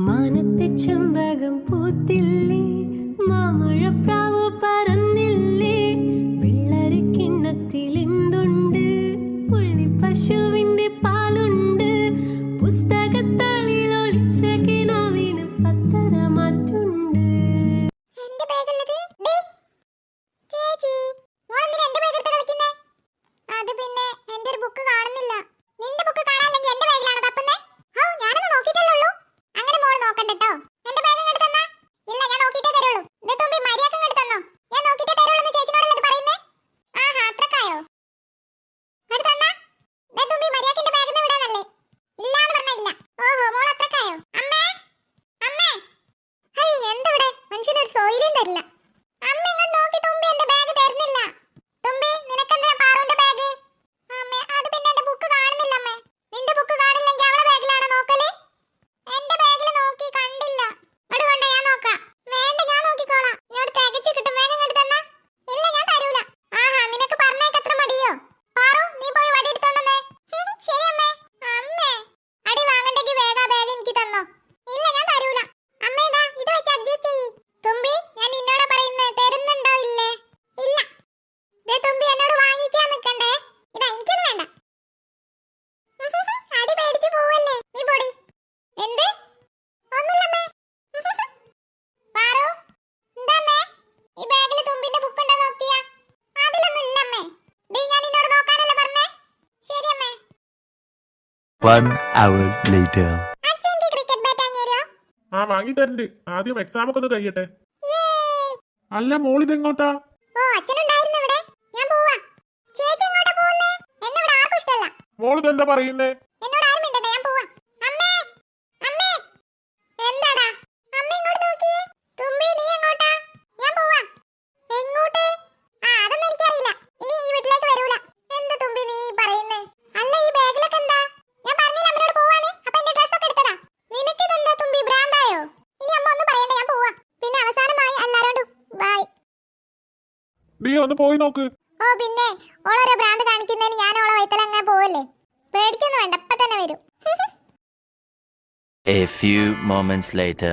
മാനത്തെ ചെമ്പകം പൂത്തില്ലേ? മാമഴ One hour later. ആ വാങ്ങി തരണ്ട് ആദ്യം എക്സാം ഒക്കെ ഒന്ന് കഴിയട്ടെ. അല്ല മോളിതെങ്ങോട്ടാ മോളിതെന്താ പറയുന്നേ? നീ ഒന്ന് പോയി നോക്ക്. ഓ പിന്നെ. ഓളൊരു ബ്രാൻഡ് കാണിക്കുന്നതിന് ഞാൻ ഓളെ വൈത്തല അങ്ങനെ പോവല്ലേ? പേടിക്കൊന്നും വേണ്ട അപ്പൊ തന്നെ വരും. A few moments later.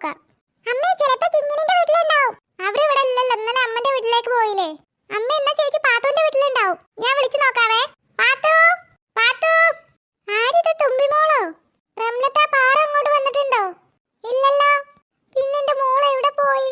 നോക്കാം. അമ്മ ചിലപ്പോ കിങ്ങിനിന്റെ വീട്ടിലുണ്ടാവും. അവർ ഇല്ലല്ലോ ഇന്നലെ അമ്മന്റെ വീട്ടിലേക്ക് പോയില്ലേ. അമ്മ എന്നാ ചേച്ചി പാത്തുവിന്റെ വീട്ടിലുണ്ടാവും. ഞാൻ വിളിച്ചു നോക്കാവേ. പാത്തു പാത്തു. ആരിത തുമ്പി മോളോ റംലത്ത പാറ അങ്ങോട്ട് വന്നിട്ടുണ്ടോ? ഇല്ലല്ലോ. പിന്നെന്റെ മോൾ എവിടെ പോയി?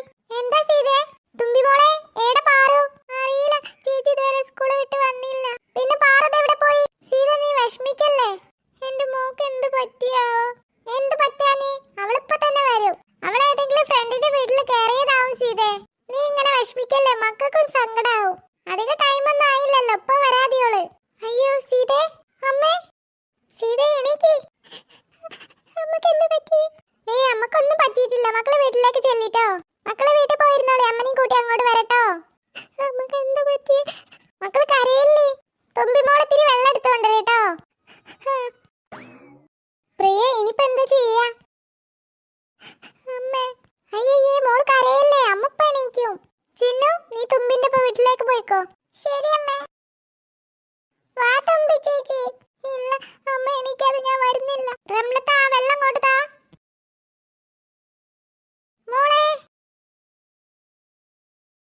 വിഷമിക്കല്ലേ മക്കൾക്കും സങ്കടാവും. അധിക ടൈം ഒന്നും ആയില്ലല്ലോ. ഇപ്പൊ വരാതിയോൾ അയ്യോ സീതേ. അമ്മേ. സീതേ എണീക്ക്. അമ്മയ്ക്ക് എന്ത് പറ്റി? ഏയ് അമ്മക്കൊന്നും പറ്റിയിട്ടില്ല. മക്കളെ വീട്ടിലേക്ക് ചെല്ലിട്ടോ. മക്കളെ വീട്ടിൽ പോയിരുന്നോളെ. അമ്മ വിഷ്ണു നീ തുമ്പിന്റെ ഒപ്പം വീട്ടിലേക്ക് പോയിക്കോ. ശരി അമ്മ. വാ തുമ്പി ചേച്ചി. ഇല്ല അമ്മ എനിക്കത് ഞാൻ വരുന്നില്ല. റംലത്ത വെള്ളം കൊടുത്താ മോളെ